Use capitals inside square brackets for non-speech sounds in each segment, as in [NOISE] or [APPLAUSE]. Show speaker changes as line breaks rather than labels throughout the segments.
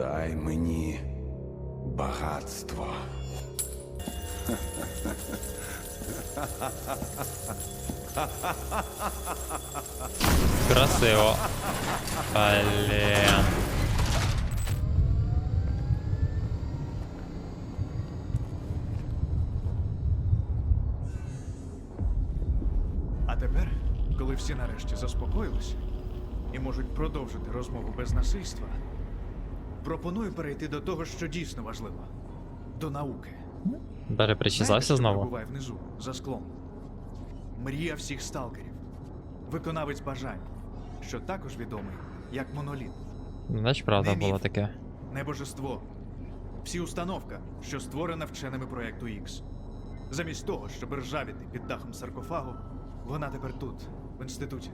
Дай мені багатство.
Красиво. Блін.
А тепер, коли всі нарешті заспокоїлися і можуть продовжити розмову без насильства, пропоную перейти до того, що дійсно важливо до науки.
Даже причесався знову.
перебуває внизу, за склом. Мрія всіх сталкерів. Виконавець бажань, що також відомий як моноліт.
Значить, правда було таке.
Небожество. Всі установка, що створена вченими проекту X. Замість того, щоб ржавіти під дахом саркофагу, вона тепер тут, в інституті.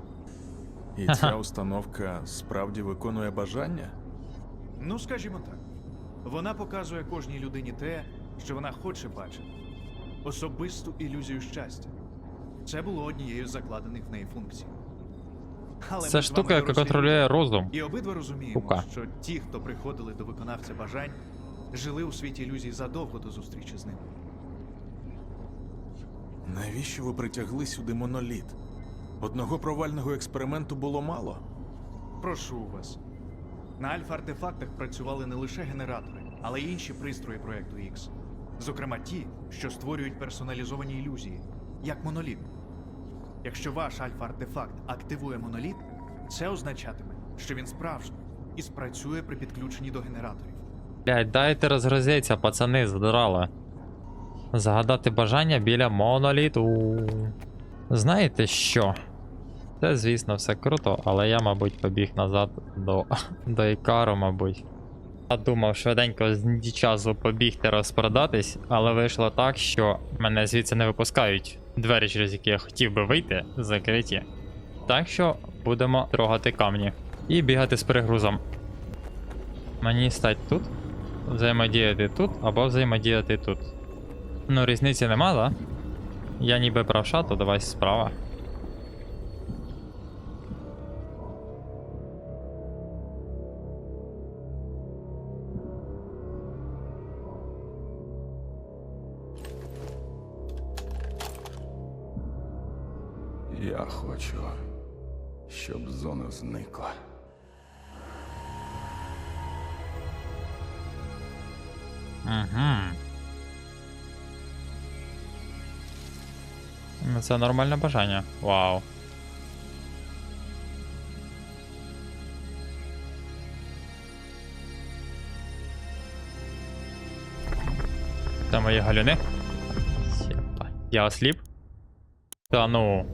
І ця установка справді виконує бажання?
Ну, скажімо так, вона показує кожній людині те, що вона хоче бачити. Особисту ілюзію щастя. Це було однією з закладених в неї функцій. Але
Це штука, яка контролює розум.
І обидва розуміємо,
Штука.
що ті, хто приходили до виконавця бажань, жили у світі ілюзій задовго до зустрічі з ним.
Навіщо ви притягли сюди моноліт? Одного провального експерименту було мало.
Прошу вас. На альфа-артефактах працювали не лише генератори, але й інші пристрої проекту X. Зокрема, ті, що створюють персоналізовані ілюзії, як моноліт. Якщо ваш альфа-артефакт активує моноліт, це означатиме, що він справжній і спрацює при підключенні до генераторів.
Блять, дайте розгрузитися, пацани, задрали. Загадати бажання біля моноліту. Знаєте що? Це, звісно, все круто, але я, мабуть, побіг назад до, [LAUGHS] до Ікару, мабуть. Я думав швиденько з Дічазу побігти розпродатись, але вийшло так, що мене звідси не випускають. Двері, через які я хотів би вийти, закриті. Так що будемо трогати камні і бігати з перегрузом. Мені стать тут, взаємодіяти тут або взаємодіяти тут. Ну, різниці нема, да? Я ніби правша, то давай справа.
Я хочу, щоб зона зникла.
Угу. Це нормальне бажання. Вау. Це мої галюни. Я осліп? Та ну.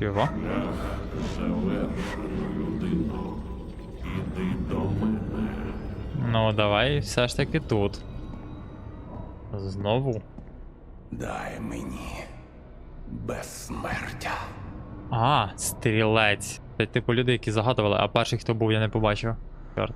Його? Ну, давай все ж таки тут. Знову.
Дай мені безсмертя.
А, стрілець. Це типу люди, які загадували, а перший хто був, я не побачив. Чорт.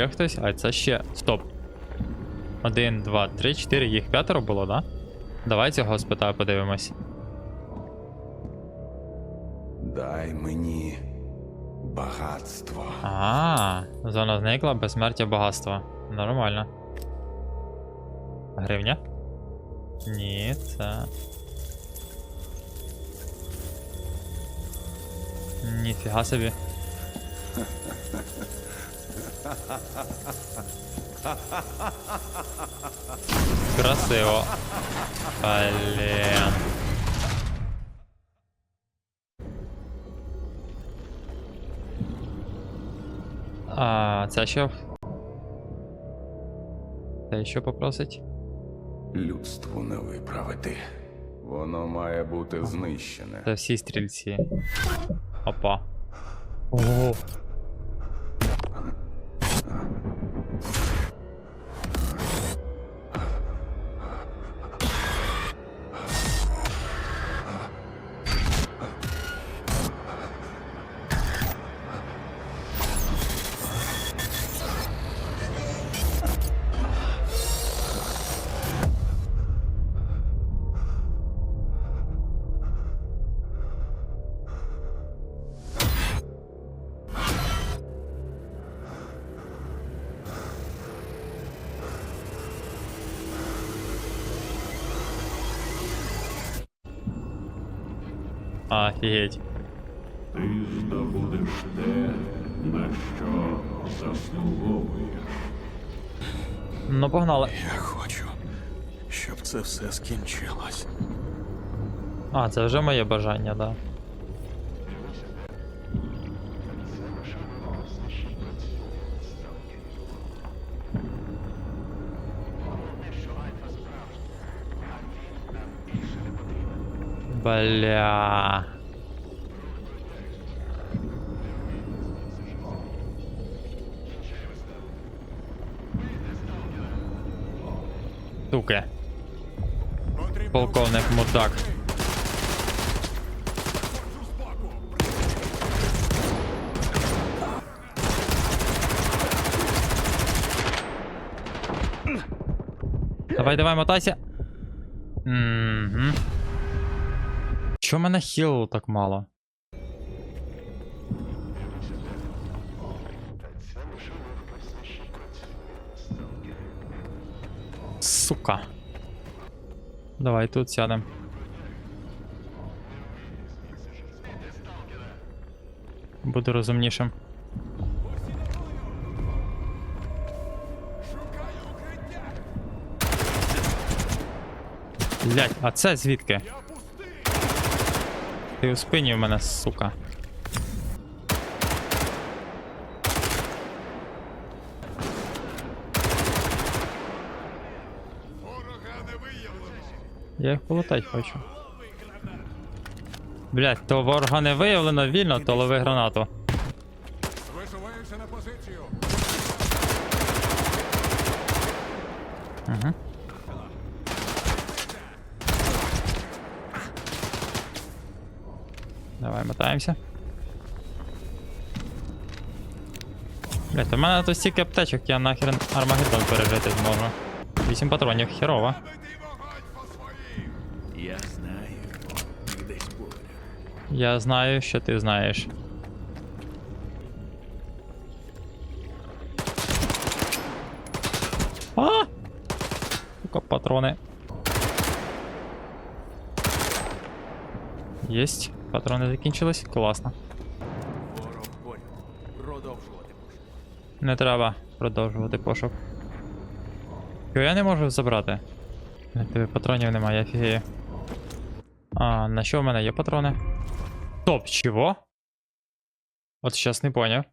Ще хтось? А це ще. Стоп. Один, два, три, чотири. Їх п'ятеро було, да? Давай цього спитаю, подивимось.
Дай мені багатство.
А, зона зникла, безсмертя багатства. Нормально. Гривня? Ні, це. Ніфіга собі. [LAUGHS] Красиво. Блін. А, це що? Це що попросить?
Людству не виправити. Воно має бути знищене.
Це всі стрільці. Опа. Ого. Офігеть.
Ти здобудеш те, на що заслуговуєш.
Ну, погнали.
Я хочу, щоб це все скінчилось.
А, це вже моє бажання, да. Бля. Суки. Полковник мудак. Давай, давай, мотайся. Угу. Чо мене хілу так мало? Давай тут сядем. Буду розумнішим. Блять, а це звідки? Ти у спині в мене, сука. Я їх полутать хочу. Блять, то ворога не виявлено вільно, то лови гранату.
Висуваюся на позицію.
Угу. Давай мотаємося. Блять, у мене тут стільки аптечок, я нахер Армагеддон пережити зможу. 8 патронів, херово.
Я знаю,
що ти знаєш. А! Сука, патрони. Єсть. Патрони закінчились. Класно.
Продовжувати пошук.
Не треба продовжувати пошук. Його я не можу забрати. Тебе патронів немає, я фігею. А, на що в мене є патрони? Стоп, чого? От щас не поняв.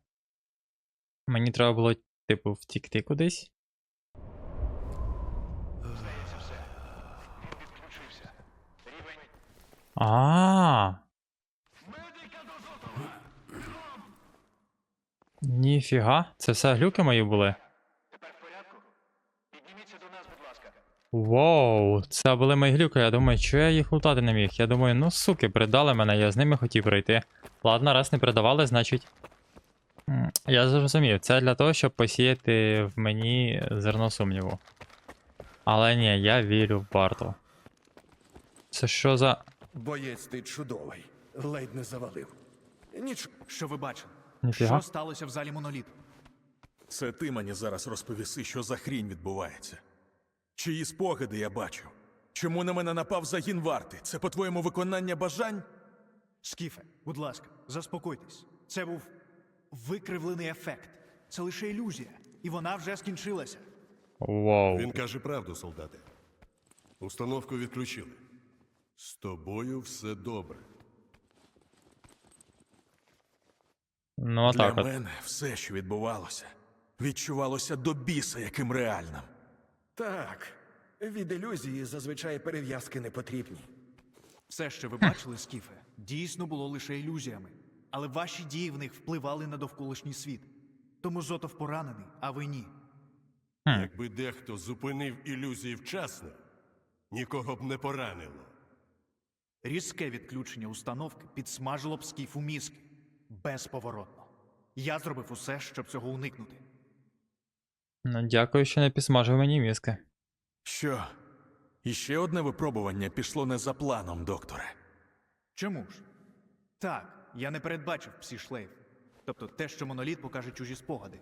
Мені треба було, типу, втікти кудись. А. Ніфіга, це все глюки мої були. Воу, це були мої глюки. Я думаю, що я їх лутати не міг. Я думаю, ну суки, придали мене, я з ними хотів пройти. Ладно, раз не придавали, значить. Я зрозумів, це для того, щоб посіяти в мені зерно сумніву. Але ні, я вірю в Барту. Це що за.
Боєць ти чудовий. Ледь не завалив. Ніч.
Що ви бачили?
Ніфіга.
Що сталося в залі моноліт?
Це ти мені зараз розповіси, що за хрінь відбувається. Чиї спогади я бачу? Чому на мене напав загін варти? Це по-твоєму виконання бажань?
Скіфе, будь ласка, заспокойтесь. Це був викривлений ефект. Це лише ілюзія, і вона вже скінчилася.
Вау.
Він каже правду, солдати. Установку відключили. З тобою все добре.
Ну,
Для
отак от.
мене все, що відбувалося, відчувалося до біса, яким реальним.
Так. Від ілюзії зазвичай перев'язки не потрібні.
Все, що ви бачили, Скіфе, дійсно було лише ілюзіями. Але ваші дії в них впливали на довколишній світ. Тому Зотов поранений, а ви ні.
Якби дехто зупинив ілюзії вчасно, нікого б не поранило.
Різке відключення установки підсмажило б скіфу мізки. Безповоротно. Я зробив усе, щоб цього уникнути.
Ну, дякую, що не підсмажив мені мізки.
Що? Іще одне випробування пішло не за планом, докторе.
Чому ж? Так, я не передбачив псі-шлейф. Тобто те, що моноліт покаже чужі спогади,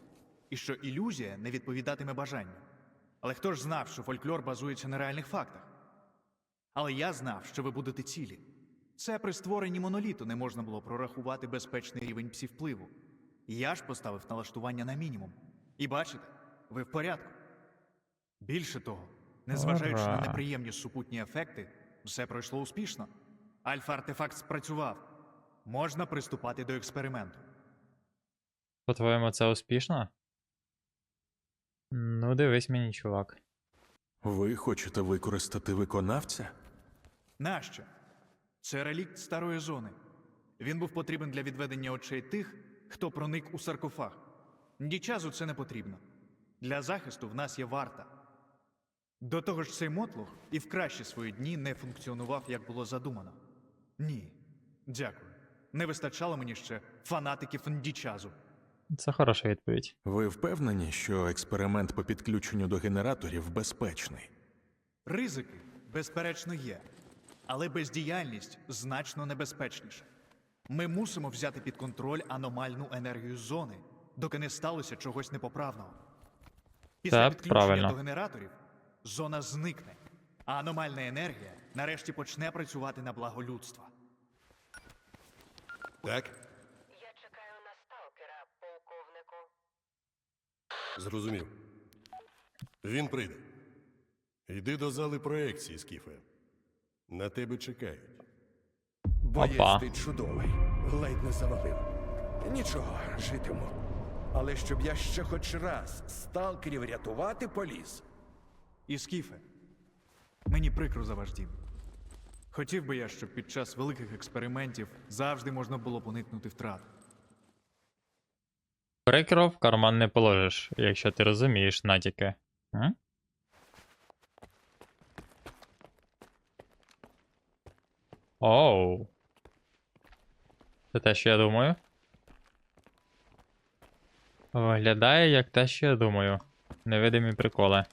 і що ілюзія не відповідатиме бажанню. Але хто ж знав, що фольклор базується на реальних фактах? Але я знав, що ви будете цілі. Це при створенні моноліту не можна було прорахувати безпечний рівень псі-впливу. Я ж поставив налаштування на мінімум. І бачите, ви в порядку. Більше того, незважаючи на неприємні супутні ефекти, все пройшло успішно. Альфа-артефакт спрацював. Можна приступати до експерименту.
По-твоєму, це успішно? Ну, дивись мені, чувак.
Ви хочете використати виконавця?
Нащо? Це релікт старої зони. Він був потрібен для відведення очей тих, хто проник у саркофаг. Дічазу це не потрібно. Для захисту в нас є варта. До того ж, цей мотлух і в кращі свої дні не функціонував, як було задумано. Ні. Дякую. Не вистачало мені ще фанатиків Ндічазу.
Це хороша відповідь.
Ви впевнені, що експеримент по підключенню до генераторів безпечний?
Ризики, безперечно, є, але бездіяльність значно небезпечніша. Ми мусимо взяти під контроль аномальну енергію зони, доки не сталося чогось непоправного. Після
Так,
підключення
правильно.
до генераторів зона зникне, а аномальна енергія нарешті почне працювати на благо людства.
Так?
Я чекаю на сталкера, полковнику.
Зрозумів. Він прийде. Йди до зали проекції, Скіфе. На тебе чекають.
Боєць
Опа.
ти чудовий. Ледь не завалив. Нічого, житиму. Але щоб я ще хоч раз сталкерів рятувати поліз.
І скіфе, мені прикро за ваш дім. Хотів би я, щоб під час великих експериментів завжди можна було б уникнути втрат.
Прикро в карман не положиш, якщо ти розумієш натяки. М? Оу. Це те, що я думаю. Виглядає як те, що я думаю. Невидимі приколи.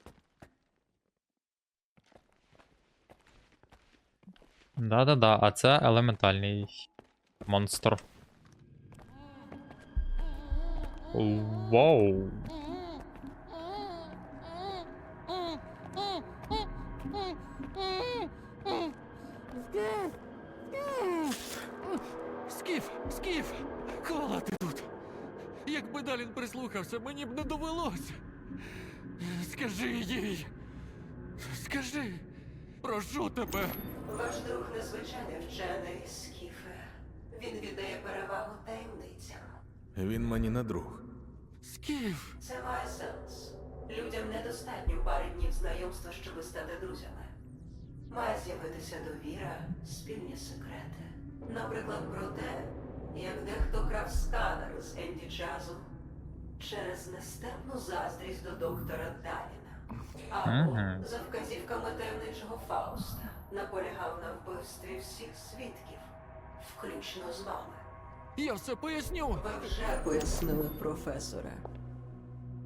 Да-да-да, а це елементальний монстр. Вау.
Скіф, скіф, кола ти Далін прислухався, мені б не довелося. Скажи їй. Скажи, прошу тебе.
Ваш друг незвичайний вчений Скіфе. Він віддає перевагу таємницям.
Він мені не друг.
Скіф.
Це має сенс. Людям недостатньо пари днів знайомства, щоб стати друзями. Має з'явитися довіра, спільні секрети. Наприклад, про те, як дехто крав сканер з Енді Чазу через нестерпну заздрість до доктора Даліна. Або
Мгм.
за вказівками таємничого Фауста наполягав на вбивстві всіх свідків, включно з вами.
Я все поясню.
Ви вже
Пояснили професоре.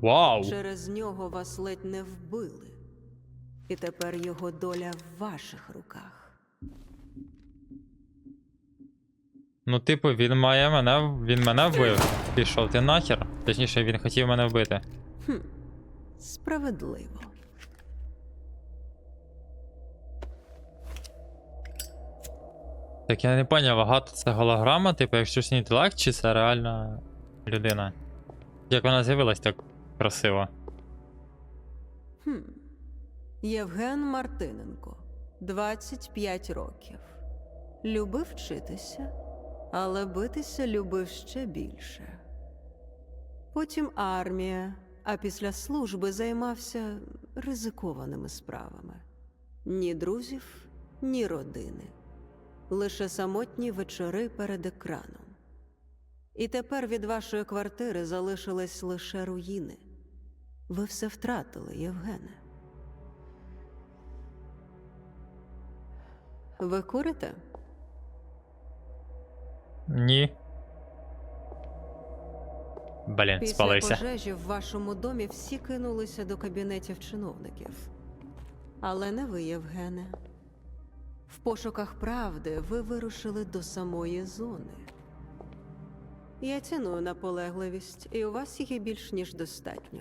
Вау.
Через нього вас ледь не вбили. І тепер його доля в ваших руках.
Ну, типу, він має мене. Він мене вбив. Пішов ти нахер. Точніше, він хотів мене вбити.
Справедливо.
Так я не поняв, агата це голограма, типу, як штучний інтелект, чи це реальна людина? Як вона з'явилась так красиво.
Хм. Євген Мартиненко, 25 років. Любив вчитися, але битися любив ще більше. Потім армія, а після служби займався ризикованими справами. Ні друзів, ні родини. лише самотні вечори перед екраном. І тепер від вашої квартири залишились лише руїни. Ви все втратили, Євгене. Ви курите?
Ні. Блін,
Після пожежі в вашому домі всі кинулися до кабінетів чиновників. Але не ви, Євгене. В пошуках правди ви вирушили до самої зони. Я ціную наполегливість, і у вас її більш ніж достатньо.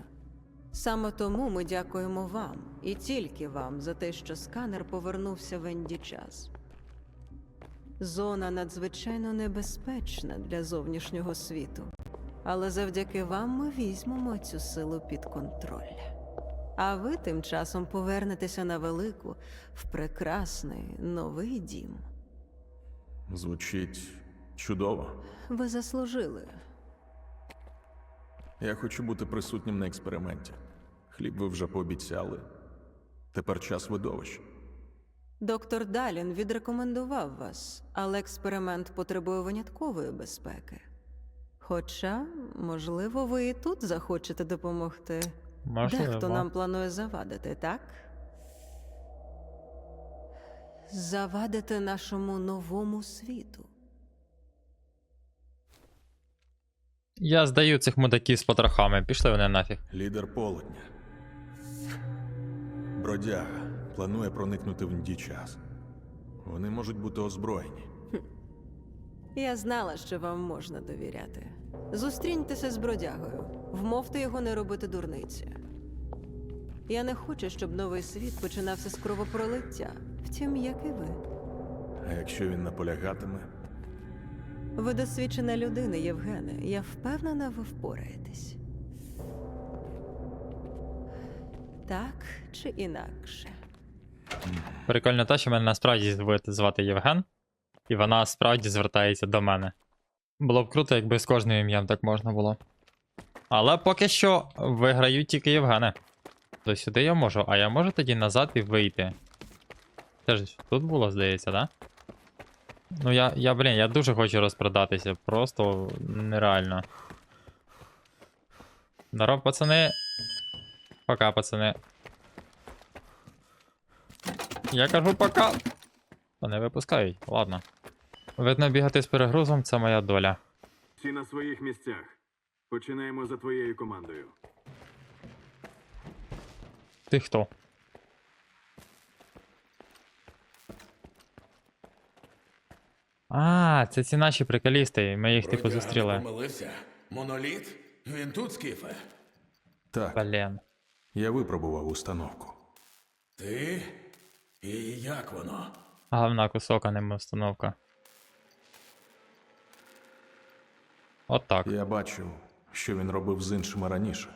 Саме тому ми дякуємо вам і тільки вам за те, що сканер повернувся в Енді час. Зона надзвичайно небезпечна для зовнішнього світу. Але завдяки вам ми візьмемо цю силу під контроль. А ви тим часом повернетеся на велику в прекрасний новий дім.
Звучить чудово.
Ви заслужили.
Я хочу бути присутнім на експерименті. Хліб ви вже пообіцяли. Тепер час видовищ.
Доктор Далін відрекомендував вас, але експеримент потребує виняткової безпеки. Хоча, можливо, ви і тут захочете допомогти.
Можливо.
Дехто нам планує завадити, так? Завадити нашому новому світу.
Я здаю цих мудаків з потрохами. Пішли вони нафіг.
Лідер полудня. Бродяга планує проникнути в інді час. Вони можуть бути озброєні.
Я знала, що вам можна довіряти. Зустріньтеся з бродягою, вмовте його не робити дурниці. Я не хочу, щоб новий світ починався з кровопролиття, втім, як і ви.
А якщо він наполягатиме,
Ви досвідчена людина, Євгене. Я впевнена, ви впораєтесь. Так чи інакше.
Прикольно те, що мене насправді звати, звати Євген, і вона справді звертається до мене. Було б круто, якби з кожним ім'ям так можна було. Але поки що виграють тільки Євгени. То сюди я можу, а я можу тоді назад і вийти. Це ж тут було, здається, да? Ну я, я, блін, я дуже хочу розпродатися, просто нереально. Здоров, пацани. Пока, пацани. Я кажу пока. Та не випускають, ладно. Видно, бігати з перегрузом це моя доля.
Всі на своїх місцях. Починаємо за твоєю командою.
Ти хто? А, це ці наші приколісти, ми їх типу зустріли.
помилився. Моноліт? Він тут, Скіфе.
так,
Блін.
я випробував установку.
Ти? І як воно?
Гавна кусок, а не установка. От так.
Я бачив, що він робив з іншими раніше,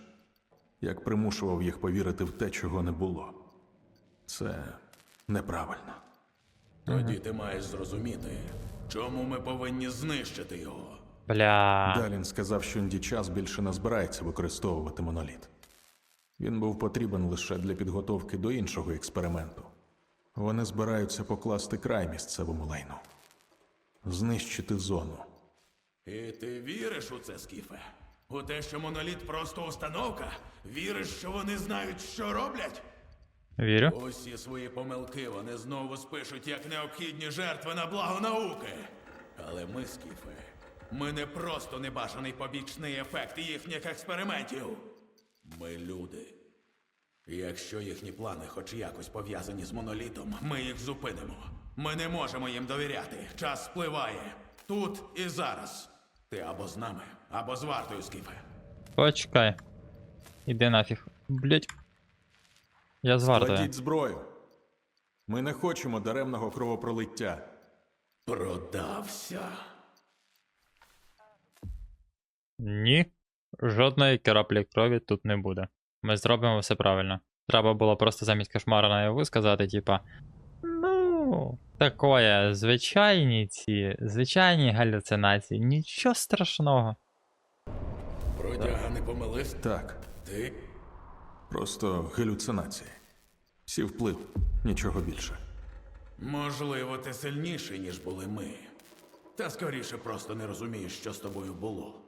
як примушував їх повірити в те, чого не було. Це неправильно.
Тоді ти маєш зрозуміти, чому ми повинні знищити його.
Бля.
Далін сказав, що Інді час більше не збирається використовувати моноліт. Він був потрібен лише для підготовки до іншого експерименту. Вони збираються покласти край місцевому лайну, знищити зону.
І ти віриш у це, Скіфе? У те, що моноліт просто установка? Віриш, що вони знають, що роблять?
Вірю.
Усі свої помилки вони знову спишуть як необхідні жертви на благо науки. Але ми, Скіфе, ми не просто небажаний побічний ефект їхніх експериментів. Ми люди. Якщо їхні плани хоч якось пов'язані з монолітом, ми їх зупинимо. Ми не можемо їм довіряти. Час спливає. Тут і зараз. Ти або з нами, або з вартою, Скіфе.
Почекай. Іди нафіг. Блять. Я з вартою.
Кладіть зброю. Ми не хочемо даремного кровопролиття.
Продався.
Ні. Жодної краплі крові тут не буде. Ми зробимо все правильно. Треба було просто замість кошмара наяву сказати, типа. Ну, такое, звичайні ці, звичайні галюцинації, нічого страшного.
Бродяга не помилився.
Так,
Ти
просто галюцинації. Всі вплив, нічого більше.
Можливо, ти сильніший, ніж були ми. Та скоріше просто не розумієш, що з тобою було.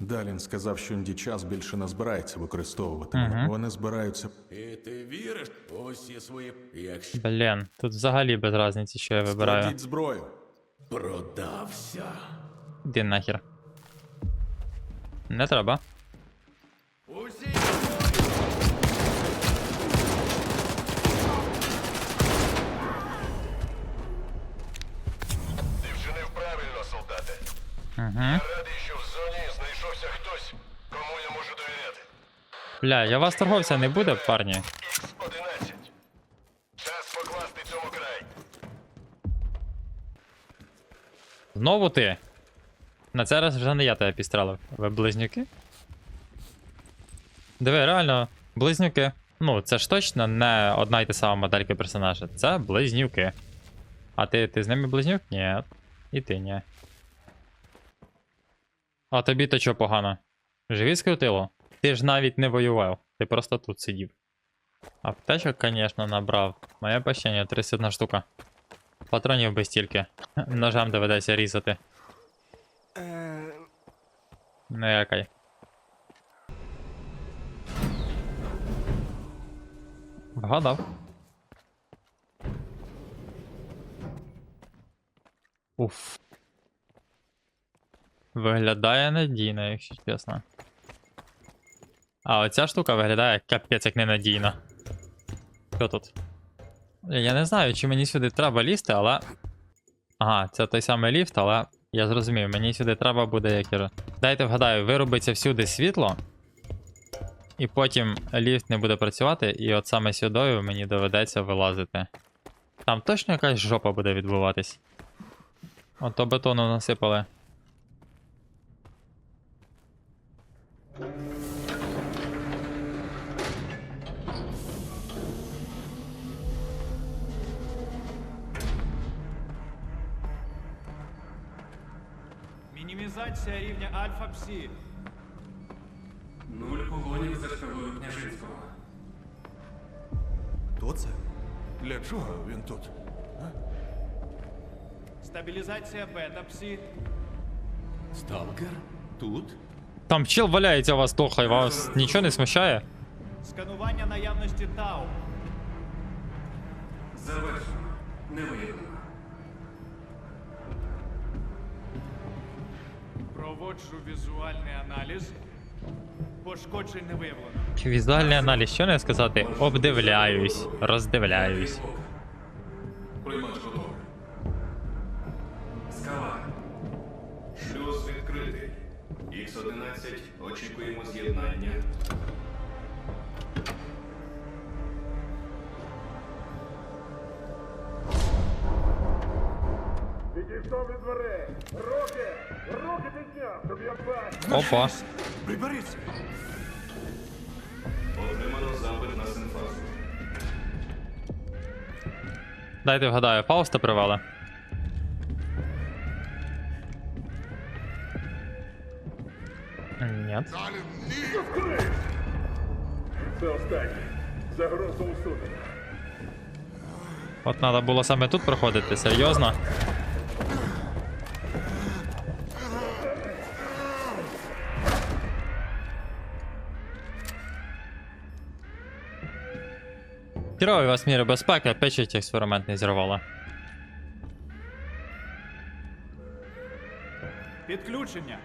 Далін сказав, що час більше не збирається використовувати. мене. Вони збираються
І ти віриш усі свої. Якщо
Блін, тут взагалі без різниці, що я вибираю.
Кладіть зброю.
продався.
Іди нахер. Не треба.
Усі
Ти вчинив правильно, солдате.
Угу. Бля, я вас торговця не буде, парні.
Х-11. Час покласти цьому край.
Знову ти. На цей раз вже не я тебе підстрелив. Ви близнюки? Диви, реально, близнюки. Ну, це ж точно не одна й та сама моделька персонажа. Це близнюки. А ти, ти з ними близнюк? Ні. І ти ні. А тобі то чого погано? Живіт скрутило? Ти ж навіть не воював, ти просто тут сидів. Аптечок, звісно, набрав. Моє пощення 31 штука. Патронів без стільки. [LAUGHS] Ножем доведеться різати. Не якай. Вгадав. Уф. Виглядає надійно, якщо чесно. А оця штука виглядає капець як ненадійно. Що тут? Я не знаю, чи мені сюди треба лізти, але. Ага, це той самий ліфт, але я зрозумів, мені сюди треба буде як. Дайте вгадаю, виробиться всюди світло, і потім ліфт не буде працювати, і от саме сюди мені доведеться вилазити. Там точно якась жопа буде відбуватись. Ото бетону насипали.
Мінімізація рівня альфа псі.
Нуль погонів за шкалою княжинського.
Хто це? Для чого він тут?
Стабілізація бета псі.
Сталкер? Тут?
Там чел валяється у вас тухай, вас нічого не смущає?
Сканування наявності тау.
Завершено. Не виявлено.
Проводжу візуальний аналіз. Пошкоджень не виявлено.
Візуальний аналіз, що не сказати? Обдивляюсь, роздивляюсь. Опа.
Приберіться!
Отримано запит на синфазу.
Дайте вгадаю, Фауста привели. Ні.
Це останнє. Загроза усунена.
От треба було саме тут проходити, серйозно. Керові вас міри безпеки, печать експеримент не зірвала.
Підключення.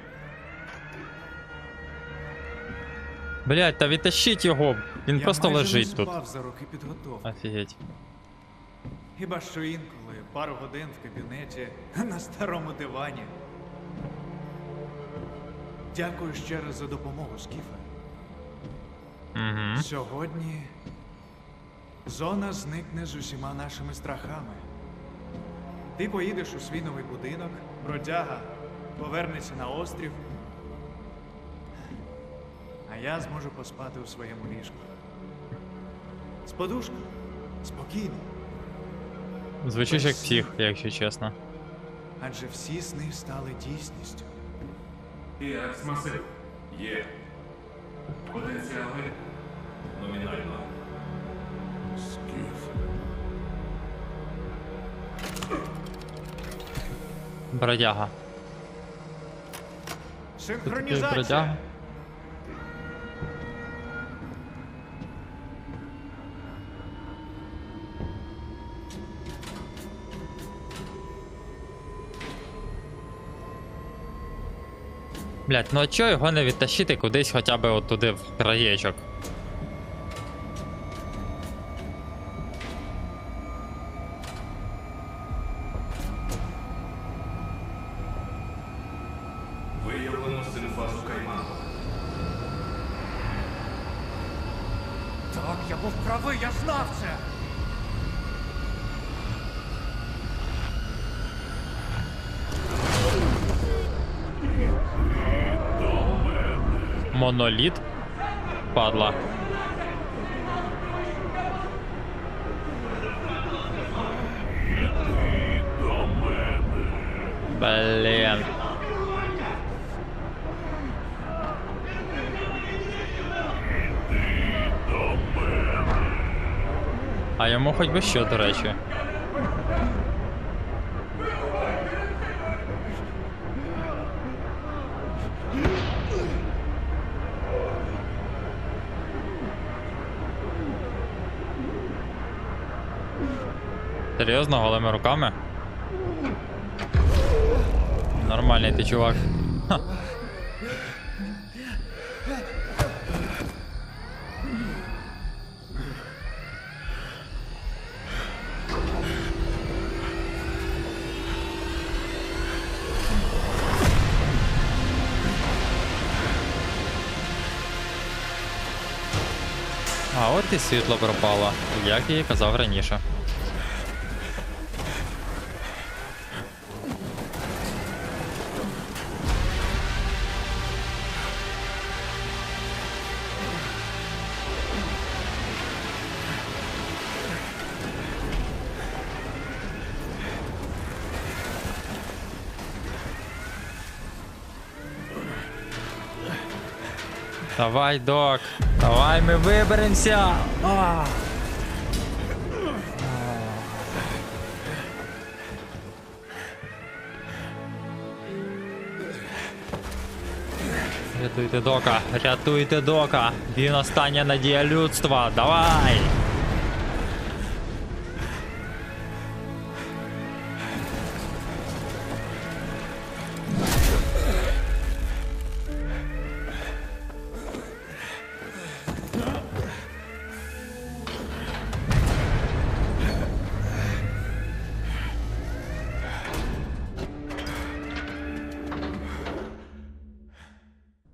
Блять, та відтащіть його, він
Я
просто
майже
лежить
не
тут.
спав за роки підготовки.
Офігеть.
Хіба що інколи пару годин в кабінеті на старому дивані. Дякую ще раз за допомогу, Скіфе.
Угу.
Сьогодні зона зникне з усіма нашими страхами. Ти поїдеш у свій новий будинок, бродяга повернеться на острів, а я зможу поспати у своєму ліжку. З подушкою. Спокійно.
Звучиш як псих, якщо чесно.
Адже всі сни стали дійсністю.
І Акс-масив.
Є.
Потенціали.
Номінально.
Бродяга.
Синхронізація!
бродяга. Блять, ну а чого його не відтащити кудись хоча б от туди в краєчок?
Я був правий, я знав це!
Моноліт? Падла. Блін. Йому хоч би що, до речі. Серйозно, голими руками? Нормальний ти чувак. Ха. Світло пропало, як я і казав раніше. Давай, док. Давай ми виберемося. Рятуйте дока, рятуйте дока. Він остання надія людства. Давай.